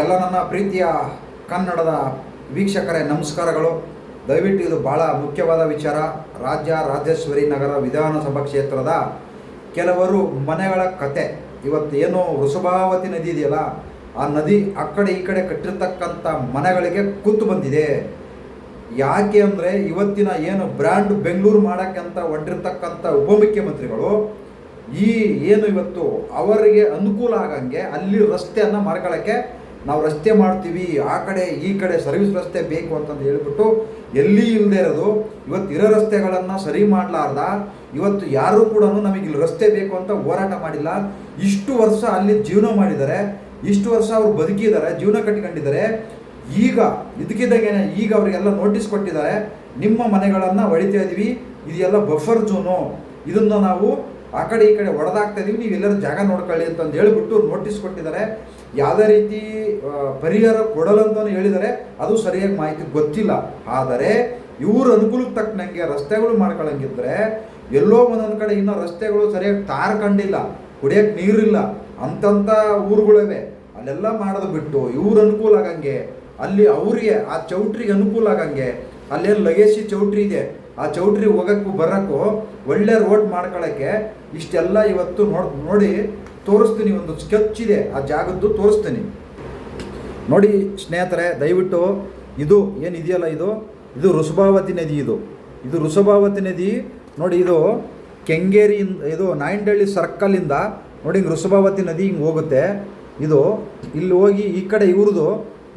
ಎಲ್ಲ ನನ್ನ ಪ್ರೀತಿಯ ಕನ್ನಡದ ವೀಕ್ಷಕರೇ, ನಮಸ್ಕಾರಗಳು. ದಯವಿಟ್ಟು ಇದು ಭಾಳ ಮುಖ್ಯವಾದ ವಿಚಾರ. ರಾಜ್ಯ ರಾಜೇಶ್ವರಿ ನಗರ ವಿಧಾನಸಭಾ ಕ್ಷೇತ್ರದ ಕೆಲವರು ಮನೆಗಳ ಕತೆ. ಇವತ್ತು ಏನು ವೃಷಭಾವತಿ ನದಿ ಇದೆಯಲ್ಲ, ಆ ನದಿ ಆ ಕಡೆ ಈ ಕಡೆ ಕಟ್ಟಿರ್ತಕ್ಕಂಥ ಮನೆಗಳಿಗೆ ಕೂತು ಬಂದಿದೆ. ಯಾಕೆ ಅಂದರೆ ಇವತ್ತಿನ ಏನು ಬ್ರ್ಯಾಂಡ್ ಬೆಂಗಳೂರು ಮಾಡೋಕ್ಕೆ ಅಂತ ಹೊಂಟಿರ್ತಕ್ಕಂಥ ಉಪಮುಖ್ಯಮಂತ್ರಿಗಳು, ಈ ಏನು ಇವತ್ತು ಅವರಿಗೆ ಅನುಕೂಲ ಆಗಂಗೆ ಅಲ್ಲಿ ರಸ್ತೆಯನ್ನು ಮಾಡ್ಕೊಳ್ಳೋಕ್ಕೆ ನಾವು ರಸ್ತೆ ಮಾಡ್ತೀವಿ, ಆ ಕಡೆ, ಈ ಕಡೆ ಸರ್ವಿಸ್ ರಸ್ತೆ ಬೇಕು ಅಂತಂದು ಹೇಳಿಬಿಟ್ಟು ಎಲ್ಲಿ ಇಲ್ಲದೆ ಇರೋದು, ಇವತ್ತು ಇರೋ ರಸ್ತೆಗಳನ್ನು ಸರಿ ಮಾಡಲಾರ್ದ, ಇವತ್ತು ಯಾರೂ ಕೂಡ ನಮಗೆ ಇಲ್ಲಿ ರಸ್ತೆ ಬೇಕು ಅಂತ ಹೋರಾಟ ಮಾಡಿಲ್ಲ. ಇಷ್ಟು ವರ್ಷ ಅಲ್ಲಿ ಜೀವನ ಮಾಡಿದ್ದಾರೆ, ಇಷ್ಟು ವರ್ಷ ಅವರು ಬದುಕಿದ್ದಾರೆ, ಜೀವನ ಕಟ್ಟಿಕೊಂಡಿದ್ದಾರೆ ಈಗ ಇದಕ್ಕಿದ್ದಾಗೇನೆ ಈಗ ಅವರಿಗೆಲ್ಲ ನೋಟಿಸ್ ಕೊಟ್ಟಿದ್ದಾರೆ, ನಿಮ್ಮ ಮನೆಗಳನ್ನು ಹೊಡಿತಾ ಇದ್ದೀವಿ ಇದೆಲ್ಲ ಬಫರ್ ಜೋನು ಇದನ್ನು ನಾವು ಆ ಕಡೆ ಈ ಕಡೆ ಹೊಡೆದಾಗ್ತಾ ಇದೀವಿ, ನೀವು ಎಲ್ಲರೂ ಜಾಗ ನೋಡ್ಕೊಳ್ಳಿ ಅಂತಂದು ಹೇಳ್ಬಿಟ್ಟು ನೋಟಿಸ್ ಕೊಟ್ಟಿದ್ದಾರೆ. ಯಾವುದೇ ರೀತಿ ಪರಿಹಾರ ಕೊಡಲ್ಲಂತಲೂ ಹೇಳಿದ್ದಾರೆ. ಅದು ಸರಿಯಾಗಿ ಮಾಹಿತಿ ಗೊತ್ತಿಲ್ಲ. ಆದರೆ ಇವ್ರ ಅನುಕೂಲಕ್ಕೆ ತಕ್ಕನಂಗೆ ರಸ್ತೆಗಳು ಮಾಡ್ಕೊಳಂಗಿದ್ರೆ ಎಲ್ಲೋ ಒಂದೊಂದು ಕಡೆ ಇನ್ನೂ ರಸ್ತೆಗಳು ಸರಿಯಾಗಿ ತಾರ್ ಕಂಡಿಲ್ಲ, ಕುಡಿಯೋಕೆ ನೀರಿಲ್ಲ ಅಂತಂಥ ಊರುಗಳಿವೆ. ಅಲ್ಲೆಲ್ಲ ಮಾಡೋದು ಬಿಟ್ಟು ಇವ್ರ ಅನುಕೂಲ ಆಗಂಗೆ, ಅಲ್ಲಿ ಅವರಿಗೆ, ಆ ಚೌಟ್ರಿಗೆ ಅನುಕೂಲ ಆಗಂಗೆ ಅಲ್ಲೇನು ಲಗೇಶಿ ಚೌಟ್ರಿ ಇದೆ. ಆ ಚೌಟ್ರಿ ಹೋಗಕ್ಕೂ ಬರೋಕ್ಕೂ ಒಳ್ಳೆ ರೋಡ್ ಮಾಡ್ಕೊಳ್ಳೋಕ್ಕೆ ಇಷ್ಟೆಲ್ಲ ಇವತ್ತು ನೋಡ್, ನೋಡಿ ತೋರಿಸ್ತೀನಿ, ಒಂದು ಸ್ಕೆಚ್ ಇದೆ, ಆ ಜಾಗದ್ದು ತೋರಿಸ್ತೀನಿ. ನೋಡಿ ಸ್ನೇಹಿತರೆ, ದಯವಿಟ್ಟು ಇದು ಏನಿದೆಯಲ್ಲ ಇದು? ಇದು ಋಷಭಾವತಿ ನದಿ ಇದು. ಇದು ಋಷಭಾವತಿ ನದಿ, ನೋಡಿ ಇದು ಕೆಂಗೇರಿಯಿಂದ ಇದು ನಾಯಂಡಹಳ್ಳಿ ಸರ್ಕಲಿಂದ ನೋಡಿ ಹಿಂಗೆ ಋಷಭಾವತಿ ನದಿ ಹಿಂಗೆ ಹೋಗುತ್ತೆ. ಇದು ಇಲ್ಲಿ ಹೋಗಿ ಈ ಕಡೆ ಇವ್ರದ್ದು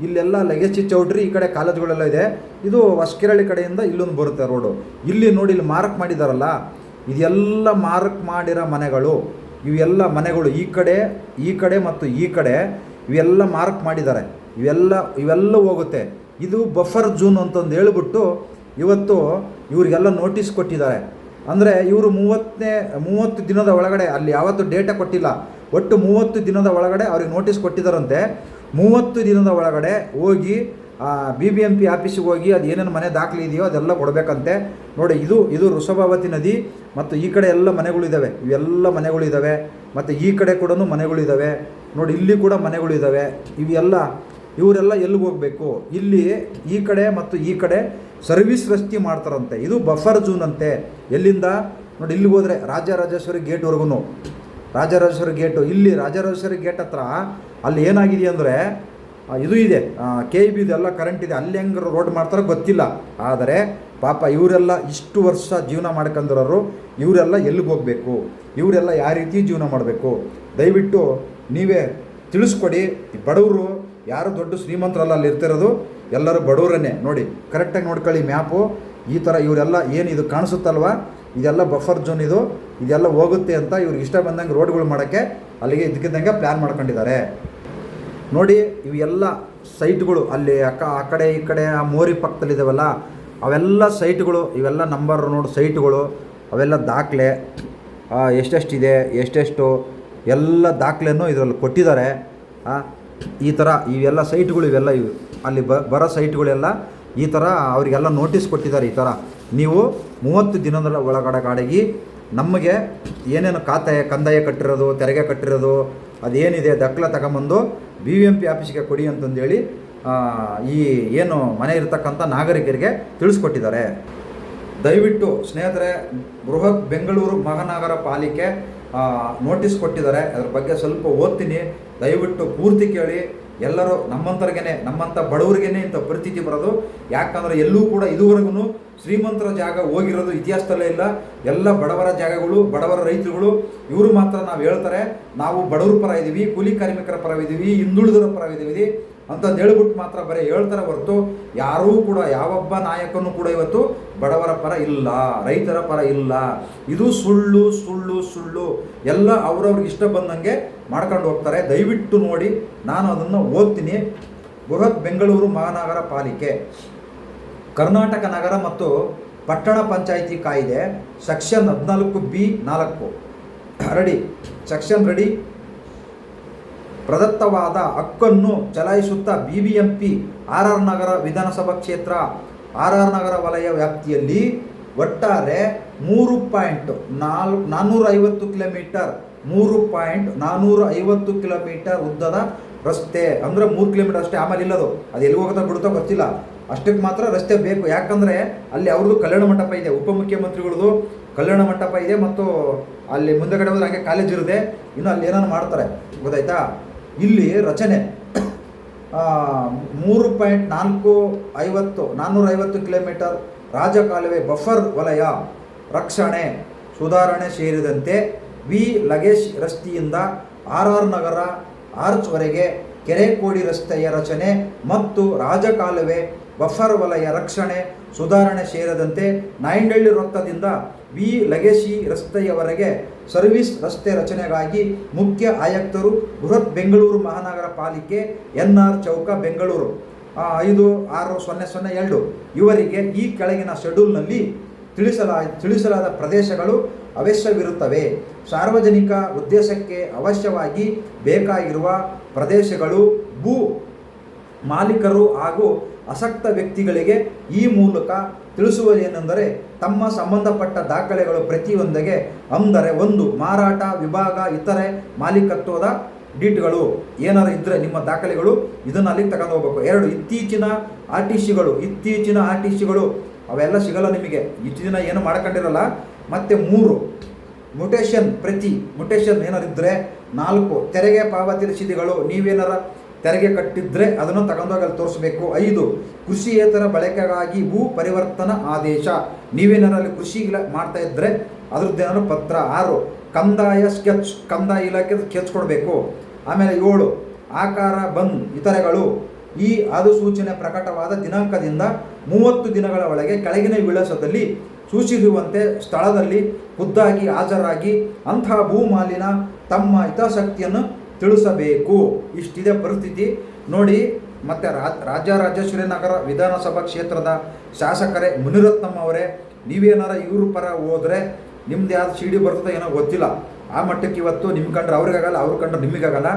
ಇಲ್ಲೆಲ್ಲ ಲಗೇಜಿ ಚೌಟ್ರಿ, ಈ ಕಡೆ ಕಾಲೇಜ್ಗಳೆಲ್ಲ ಇದೆ. ಇದು ಹೊಸಕೆರಳಿ ಕಡೆಯಿಂದ ಇಲ್ಲೊಂದು ಬರುತ್ತೆ ರೋಡು ಇಲ್ಲಿ ನೋಡಿ ಇಲ್ಲಿ ಮಾರ್ಕ್ ಮಾಡಿದಾರಲ್ಲ ಇದೆಲ್ಲ ಮಾರ್ಕ್ ಮಾಡಿರೋ ಮನೆಗಳು, ಇವೆಲ್ಲ ಮನೆಗಳು ಈ ಕಡೆ ಈ ಕಡೆ ಮತ್ತು ಈ ಕಡೆ, ಇವೆಲ್ಲ ಮಾರ್ಕ್ ಮಾಡಿದ್ದಾರೆ. ಇವೆಲ್ಲ ಇವೆಲ್ಲ ಹೋಗುತ್ತೆ. ಇದು ಬಫರ್ ಜೂನ್ ಅಂತಂದು ಹೇಳ್ಬಿಟ್ಟು ಇವತ್ತು ಇವರಿಗೆಲ್ಲ ನೋಟಿಸ್ ಕೊಟ್ಟಿದ್ದಾರೆ. ಅಂದರೆ ಇವರು ಮೂವತ್ತನೇ, ಮೂವತ್ತು ದಿನದ ಒಳಗಡೆ, ಅಲ್ಲಿ ಯಾವತ್ತು ಡೇಟಾ ಕೊಟ್ಟಿಲ್ಲ. ಒಟ್ಟು ಮೂವತ್ತು ದಿನದ ಒಳಗಡೆ ಅವ್ರಿಗೆ ನೋಟಿಸ್ ಕೊಟ್ಟಿದ್ದಾರಂತೆ. ಮೂವತ್ತು ದಿನದ ಒಳಗಡೆ ಹೋಗಿ ಬಿ ಬಿ ಎಂ ಪಿ ಆಫೀಸಿಗೆ ಹೋಗಿ ಅದು ಏನೇನು ಮನೆ ದಾಖಲೆ ಇದೆಯೋ ಅದೆಲ್ಲ ಕೊಡಬೇಕಂತೆ. ನೋಡಿ, ಇದು ಇದು ವೃಷಭಾವತಿ ನದಿ ಮತ್ತು ಈ ಕಡೆ ಎಲ್ಲ ಮನೆಗಳಿದ್ದಾವೆ ಇವೆಲ್ಲ ಮನೆಗಳಿದ್ದಾವೆ ಮತ್ತು ಈ ಕಡೆ ಕೂಡ ಮನೆಗಳಿದ್ದಾವೆ ನೋಡಿ, ಇಲ್ಲಿ ಕೂಡ ಮನೆಗಳಿದ್ದಾವೆ ಇವೆಲ್ಲ, ಇವರೆಲ್ಲ ಎಲ್ಲಿಗೆ ಹೋಗಬೇಕು? ಇಲ್ಲಿ ಈ ಕಡೆ ಮತ್ತು ಈ ಕಡೆ ಸರ್ವಿಸ್ ರಸ್ತೆ ಮಾಡ್ತಾರಂತೆ. ಇದು ಬಫರ್ ಜೂನ್ ಅಂತೆ. ಎಲ್ಲಿಂದ? ನೋಡಿ, ಇಲ್ಲಿಗೆ ಹೋದರೆ ರಾಜರಾಜೇಶ್ವರಿ ಗೇಟ್ವರೆಗೂ ರಾಜರಾಜೇಶ್ವರಿ ಗೇಟು ಇಲ್ಲಿ ರಾಜರಾಜೇಶ್ವರಿ ಗೇಟ್ ಹತ್ರ ಅಲ್ಲಿ ಏನಾಗಿದೆ ಅಂದರೆ ಇದು ಇದೆ. ಕೆ ಬಿ ಇದೆಲ್ಲ ಕರೆಂಟ್ ಇದೆ. ಅಲ್ಲಿ ಹೆಂಗೆ ರೋಡ್ ಮಾಡ್ತಾರೋ ಗೊತ್ತಿಲ್ಲ. ಆದರೆ ಪಾಪ ಇವರೆಲ್ಲ ಇಷ್ಟು ವರ್ಷ ಜೀವನ ಮಾಡ್ಕೊಂಡಿರೋರು ಇವರೆಲ್ಲ ಎಲ್ಲಿಗೆ ಹೋಗಬೇಕು? ಇವರೆಲ್ಲ ಯಾವ ರೀತಿ ಜೀವನ ಮಾಡಬೇಕು? ದಯವಿಟ್ಟು ನೀವೇ ತಿಳಿಸ್ಕೊಡಿ. ಬಡವರು ಯಾರು ದೊಡ್ಡ ಶ್ರೀಮಂತರಲ್ಲ ಅಲ್ಲಿ ಇರ್ತಿರೋದು, ಎಲ್ಲರೂ ಬಡವರನ್ನೇ. ನೋಡಿ ಕರೆಕ್ಟಾಗಿ ನೋಡ್ಕೊಳ್ಳಿ ಮ್ಯಾಪು. ಈ ಥರ ಇವರೆಲ್ಲ ಏನು ಇದು ಕಾಣಿಸುತ್ತಲ್ವ? ಇದೆಲ್ಲ ಬಫರ್ ಜೋನ್ ಇದು. ಇದೆಲ್ಲ ಹೋಗುತ್ತೆ ಅಂತ ಇವ್ರಿಗೆ ಇಷ್ಟ ಬಂದಂಗೆ ರೋಡ್ಗಳು ಮಾಡೋಕ್ಕೆ ಅಲ್ಲಿಗೆ ಇದಕ್ಕಿದ್ದಂಗೆ ಪ್ಲ್ಯಾನ್ ಮಾಡ್ಕೊಂಡಿದ್ದಾರೆ. ನೋಡಿ, ಇವೆಲ್ಲ ಸೈಟ್ಗಳು ಅಲ್ಲಿ ಅಕ್ಕ ಆ ಕಡೆ ಈ ಕಡೆ ಆ ಮೋರಿ ಪಕ್ಕದಲ್ಲಿದ್ದಾವಲ್ಲ ಅವೆಲ್ಲ ಸೈಟ್ಗಳು, ಇವೆಲ್ಲ ನಂಬರ್ ನೋಡಿ ಸೈಟ್ಗಳು, ಅವೆಲ್ಲ ದಾಖಲೆ ಎಷ್ಟೆಷ್ಟಿದೆ, ಎಷ್ಟೆಷ್ಟು, ಎಲ್ಲ ದಾಖಲೆನೂ ಇದರಲ್ಲಿ ಕೊಟ್ಟಿದ್ದಾರೆ. ಈ ಥರ ಇವೆಲ್ಲ ಸೈಟ್ಗಳು ಇವೆಲ್ಲ ಇವು. ಅಲ್ಲಿ ಬರೋ ಸೈಟ್ಗಳೆಲ್ಲ ಈ ಥರ ಅವರಿಗೆಲ್ಲ ನೋಟಿಸ್ ಕೊಟ್ಟಿದ್ದಾರೆ ಈ ಥರ ನೀವು ಮೂವತ್ತು ದಿನದ ಒಳಗಡೆ ಗಾಡಿಗೆ ನಮಗೆ ಏನೇನು ಖಾತೆ ಕಂದಾಯ ಕಟ್ಟಿರೋದು, ತೆರಿಗೆ ಕಟ್ಟಿರೋದು, ಅದೇನಿದೆ ದಕ್ಲ ತಗೊಂಬಂದು ಬಿ ವಿ ಎಂ ಪಿ ಆಫೀಸ್ಗೆ ಕೊಡಿ ಅಂತಂದೇಳಿ ಈ ಏನು ಮನೆ ಇರತಕ್ಕಂಥ ನಾಗರಿಕರಿಗೆ ತಿಳಿಸ್ಕೊಟ್ಟಿದ್ದಾರೆ. ದಯವಿಟ್ಟು ಸ್ನೇಹಿತರೆ, ಬೃಹತ್ ಬೆಂಗಳೂರು ಮಹಾನಗರ ಪಾಲಿಕೆ ನೋಟಿಸ್ ಕೊಟ್ಟಿದ್ದಾರೆ. ಅದ್ರ ಬಗ್ಗೆ ಸ್ವಲ್ಪ ಓದ್ತೀನಿ. ದಯವಿಟ್ಟು ಪೂರ್ತಿ ಕೇಳಿ. ಎಲ್ಲರೂ ನಮ್ಮಂಥವ್ರಿಗೇನೆ ನಮ್ಮಂಥ ಬಡವರಿಗೇನೆ ಇಂಥ ಪರಿಸ್ಥಿತಿ ಬರೋದು. ಯಾಕಂದರೆ ಎಲ್ಲೂ ಕೂಡ ಇದುವರೆಗೂ ಶ್ರೀಮಂತರ ಜಾಗ ಹೋಗಿರೋದು ಇತಿಹಾಸದಲ್ಲೇ ಇಲ್ಲ. ಎಲ್ಲ ಬಡವರ ಜಾಗಗಳು, ಬಡವರ ರೈತರುಗಳು, ಇವರು ಮಾತ್ರ ನಾವು ಹೇಳ್ತಾರೆ, ನಾವು ಬಡವರ ಪರ ಇದ್ದೀವಿ ಕೂಲಿ ಕಾರ್ಮಿಕರ ಪರವಿದ್ದೀವಿ ಹಿಂದುಳಿದರ ಪರವಿದ್ದೀವಿ ಅಂತಂದು ಹೇಳ್ಬಿಟ್ಟು ಮಾತ್ರ ಬರೀ ಹೇಳ್ತಾರೆ ಹೊರತು ಯಾರೂ ಕೂಡ, ಯಾವೊಬ್ಬ ನಾಯಕನೂ ಕೂಡ ಇವತ್ತು ಬಡವರ ಪರ ಇಲ್ಲ, ರೈತರ ಪರ ಇಲ್ಲ. ಇದು ಸುಳ್ಳು ಸುಳ್ಳು ಸುಳ್ಳು. ಎಲ್ಲ ಅವ್ರವ್ರಿಗೆ ಇಷ್ಟ ಬಂದಂಗೆ ಮಾಡ್ಕೊಂಡು ಹೋಗ್ತಾರೆ. ದಯವಿಟ್ಟು ನೋಡಿ, ನಾನು ಅದನ್ನು ಓದ್ತೀನಿ. ಬೃಹತ್ ಬೆಂಗಳೂರು ಮಹಾನಗರ ಪಾಲಿಕೆ, ಕರ್ನಾಟಕ ನಗರ ಮತ್ತು ಪಟ್ಟಣ ಪಂಚಾಯಿತಿ ಕಾಯ್ದೆ. ಸೆಕ್ಷನ್ ಹದಿನಾಲ್ಕು ಬಿ ನಾಲ್ಕು. ರೆಡಿ. Section ready. ಪ್ರದತ್ತವಾದ ಹಕ್ಕನ್ನು ಚಲಾಯಿಸುತ್ತಾ B B M P R R Nagar ವಿಧಾನಸಭಾ ಕ್ಷೇತ್ರ, ಆರ್ ಆರ್ ನಗರ ವಲಯ ವ್ಯಾಪ್ತಿಯಲ್ಲಿ ಒಟ್ಟಾರೆ ಮೂರು ಪಾಯಿಂಟ್ ನಾಲ್ ನಾನ್ನೂರ ಐವತ್ತು ಕಿಲೋಮೀಟರ್ ಮೂರು ಪಾಯಿಂಟ್ ನಾನ್ನೂರ ಐವತ್ತು ಕಿಲೋಮೀಟರ್ ಉದ್ದದ ರಸ್ತೆ. ಅಂದರೆ ಮೂರು ಕಿಲೋಮೀಟರ್ ಅಷ್ಟೇ, ಆಮೇಲೆ ಇಲ್ಲದು. ಅದು ಎಲ್ಲಿ ಹೋಗುತ್ತಾ ಬಿಡುತ್ತೋ ಗೊತ್ತಿಲ್ಲ. ಅಷ್ಟಕ್ಕೆ ಮಾತ್ರ ರಸ್ತೆ ಬೇಕು. ಯಾಕಂದರೆ ಅಲ್ಲಿ ಅವ್ರದ್ದು ಕಲ್ಯಾಣ ಮಂಟಪ ಇದೆ, ಉಪಮುಖ್ಯಮಂತ್ರಿಗಳದ್ದು ಕಲ್ಯಾಣ ಮಂಟಪ ಇದೆ ಮತ್ತು ಅಲ್ಲಿ ಮುಂದೆಗಡೆ ಹೋದ್ರೆ ಹಾಗೆ ಕಾಲೇಜ್ ಇರುತ್ತೆ. ಇನ್ನು ಅಲ್ಲಿ ಏನಾರು ಮಾಡ್ತಾರೆ, ಗೊತ್ತಾಯ್ತಾ? ಇಲ್ಲಿ ರಚನೆ. ಮೂರು ಪಾಯಿಂಟ್ ನಾಲ್ಕು ಐವತ್ತು ನಾನ್ನೂರ ಐವತ್ತು ಕಿಲೋಮೀಟರ್ ರಾಜಕಾಲುವೆ ಬಫರ್ ವಲಯ ರಕ್ಷಣೆ, ಸುಧಾರಣೆ ಸೇರಿದಂತೆ ವಿ ಲಗೇಶ್ ರಸ್ತೆಯಿಂದ ಆರ್ ಆರ್ ನಗರ ಆರ್ಚ್ವರೆಗೆ ಕೆರೆಕೋಡಿ ರಸ್ತೆಯ ರಚನೆ ಮತ್ತು ರಾಜಕಾಲುವೆ, ಬಫರ್ ವಲಯ ರಕ್ಷಣೆ, ಸುಧಾರಣೆ ಸೇರಿದಂತೆ ನಾಯಂಡಳ್ಳಿ ವೃತ್ತದಿಂದ ವಿ ಲಗೇಶಿ ರಸ್ತೆಯವರೆಗೆ ಸರ್ವಿಸ್ ರಸ್ತೆ ರಚನೆಗಾಗಿ ಮುಖ್ಯ ಆಯುಕ್ತರು ಬೃಹತ್ ಬೆಂಗಳೂರು ಮಹಾನಗರ ಪಾಲಿಕೆ ಎನ್ ಆರ್ ಚೌಕ, ಬೆಂಗಳೂರು. ಐದು, ಆರು, ಸೊನ್ನೆ ಸೊನ್ನೆ, ಎರಡು ಇವರಿಗೆ ಈ ಕೆಳಗಿನ ಶೆಡ್ಯೂಲ್ನಲ್ಲಿ ತಿಳಿಸಲಾ, ತಿಳಿಸಲಾದ ಪ್ರದೇಶಗಳು ಅವಶ್ಯವಿರುತ್ತವೆ. ಸಾರ್ವಜನಿಕ ಉದ್ದೇಶಕ್ಕೆ ಅವಶ್ಯವಾಗಿ ಬೇಕಾಗಿರುವ ಪ್ರದೇಶಗಳು, ಭೂ ಮಾಲೀಕರು ಹಾಗೂ ಅಸಕ್ತ ವ್ಯಕ್ತಿಗಳಿಗೆ ಈ ಮೂಲಕ ತಿಳಿಸುವುದೇನೆಂದರೆ ತಮ್ಮ ಸಂಬಂಧಪಟ್ಟ ದಾಖಲೆಗಳು ಪ್ರತಿಯೊಂದಿಗೆ ಅಂದರೆ ಒಂದು ಮಾರಾಟ, ವಿಭಾಗ, ಇತರೆ ಮಾಲೀಕತ್ವದ ಡೀಟ್ಗಳು. ಏನಾರು ಇದ್ದರೆ ನಿಮ್ಮ ದಾಖಲೆಗಳು ಇದನ್ನು ಅಲ್ಲಿಗೆ ತಗೊಂಡು ಹೋಗ್ಬೇಕು. ಎರಡು, ಇತ್ತೀಚಿನ ಆರ್ ಟಿ ಸಿಗಳು ಇತ್ತೀಚಿನ ಆರ್ ಟಿ ಸಿಗಳು ಅವೆಲ್ಲ ಸಿಗಲ್ಲ ನಿಮಗೆ. ದಿನ ಏನು ಮಾಡ್ಕೊಂಡಿರಲ್ಲ, ಮತ್ತು ಮೂರು ಮುಟೇಶನ್ ಪ್ರತಿ ಮುಟೇಶನ್ ಏನಾರು ಇದ್ದರೆ ನಾಲ್ಕು ತೆರಿಗೆ ಪಾವತಿ ರಸೀದಿಗಳು ನೀವೇನಾರ ತೆರಿಗೆ ಕಟ್ಟಿದ್ರೆ ಅದನ್ನು ತಗೊಂಡೋಗಿ ಅಲ್ಲಿ ತೋರಿಸ್ಬೇಕು. ಐದು, ಕೃಷಿಯೇತರ ಬಳಕೆಗಾಗಿ ಭೂ ಪರಿವರ್ತನಾ ಆದೇಶ. ನೀವೇನಾರು ಅಲ್ಲಿ ಕೃಷಿ ಇಲ, ಮಾಡ್ತಾ ಇದ್ದರೆ ಅದ್ರದ್ದೇನಾದ್ರು ಪತ್ರ. ಆರು, ಕಂದಾಯ ಸ್ಕೆಚ್, ಕಂದಾಯ ಇಲಾಖೆ ಸ್ಕೆಚ್ ಕೊಡಬೇಕು. ಆಮೇಲೆ ಏಳು, ಆಕಾರ ಬಂದ್ ಇತರೆಗಳು. ಈ ಅಧಿಸೂಚನೆ ಪ್ರಕಟವಾದ ದಿನಾಂಕದಿಂದ ಮೂವತ್ತು ದಿನಗಳ ಒಳಗೆ ಕೆಳಗಿನ ವಿಳಾಸದಲ್ಲಿ ಸೂಚಿಸಿರುವಂತೆ ಸ್ಥಳದಲ್ಲಿ ಖುದ್ದಾಗಿ ಹಾಜರಾಗಿ ಅಂತಹ ಭೂಮಾಲಿನ ತಮ್ಮ ಹಿತಾಸಕ್ತಿಯನ್ನು ತಿಳಿಸಬೇಕು. ಇಷ್ಟಿದೆ ಪರಿಸ್ಥಿತಿ. ನೋಡಿ, ಮತ್ತು ರಾಜ್ಯ ರಾಜೇಶ್ವರಿ ನಗರ ವಿಧಾನಸಭಾ ಕ್ಷೇತ್ರದ ಶಾಸಕರೇ ಮುನಿರತ್ನಮ್ಮ ಅವರೇ, ನೀವೇನಾರ ಇವ್ರ ಪರ ಹೋದರೆ ನಿಮ್ದು ಯಾವ್ದು ಸಿ ಡಿ ಬರ್ತದೋ ಏನೋ ಗೊತ್ತಿಲ್ಲ. ಆ ಮಟ್ಟಕ್ಕೆ ಇವತ್ತು ನಿಮ್ಮ ಕಂಡ್ರೆ ಅವ್ರಿಗಾಗಲ್ಲ, ಅವ್ರ ಕಂಡ್ರೆ ನಿಮಗಾಗಲ್ಲ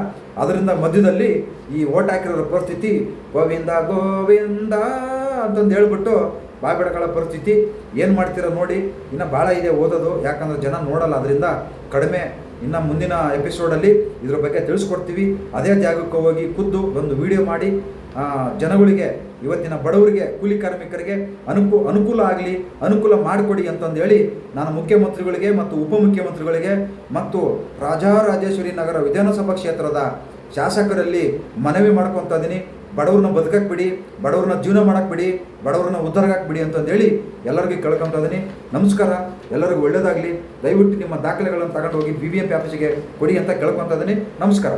ಅದರಿಂದ ಮಧ್ಯದಲ್ಲಿ ಈ ಓಟ್ ಹಾಕಿರೋ ಪರಿಸ್ಥಿತಿ ಗೋವಿಂದ ಗೋವಿಂದ ಅಂತಂದು ಹೇಳ್ಬಿಟ್ಟು ಬಾಯ್ಬಿಡಗಳ ಪರಿಸ್ಥಿತಿ ಏನು ಮಾಡ್ತೀರೋ ನೋಡಿ, ಇನ್ನು ಭಾಳ ಇದೆ ಓದೋದು, ಯಾಕಂದ್ರೆ ಜನ ನೋಡಲ್ಲ, ಅದರಿಂದ ಕಡಿಮೆ ಇನ್ನು ಮುಂದಿನ ಎಪಿಸೋಡಲ್ಲಿ ಇದ್ರ ಬಗ್ಗೆ ತಿಳಿಸ್ಕೊಡ್ತೀವಿ. ಅದೇ ಜಾಗಕ್ಕೆ ಹೋಗಿ ಖುದ್ದು ಒಂದು ವಿಡಿಯೋ ಮಾಡಿ ಜನಗಳಿಗೆ, ಇವತ್ತಿನ ಬಡವರಿಗೆ, ಕೂಲಿ ಕಾರ್ಮಿಕರಿಗೆ ಅನುಕೂ, ಅನುಕೂಲ ಆಗಲಿ, ಅನುಕೂಲ ಮಾಡಿಕೊಡಿ ಅಂತಂದೇಳಿ ನಾನು ಮುಖ್ಯಮಂತ್ರಿಗಳಿಗೆ ಮತ್ತು ಉಪಮುಖ್ಯಮಂತ್ರಿಗಳಿಗೆ ಮತ್ತು ರಾಜಾರಾಜೇಶ್ವರಿ ನಗರ ವಿಧಾನಸಭಾ ಕ್ಷೇತ್ರದ ಶಾಸಕರಲ್ಲಿ ಮನವಿ ಮಾಡ್ಕೊತಾ ಇದ್ದೀನಿ ಬಡವ್ರನ್ನ ಬದುಕಕ್ಕೆ ಬಿಡಿ, ಬಡವ್ರನ್ನ ಜೀವನ ಮಾಡಕ್ಕೆ ಬಿಡಿ, ಬಡವ್ರನ್ನ ಉದ್ಧಾರಕ್ಕೆ ಬಿಡಿ ಅಂತಂದೇಳಿ ಎಲ್ಲರಿಗೂ ಕೇಳ್ಕೊತಾ ಇದ್ದೀನಿ ನಮಸ್ಕಾರ, ಎಲ್ಲರಿಗೂ ಒಳ್ಳೇದಾಗಲಿ. ದಯವಿಟ್ಟು ನಿಮ್ಮ ದಾಖಲೆಗಳನ್ನು ತಗೊಂಡು ಹೋಗಿ ಬಿ ಬಿ ಎಂ ಪಿ ಆಫೀಸಿಗೆ ಕೊಡಿ ಅಂತ ಕೇಳ್ಕೊತಾ ಇದ್ದೀನಿ ನಮಸ್ಕಾರ.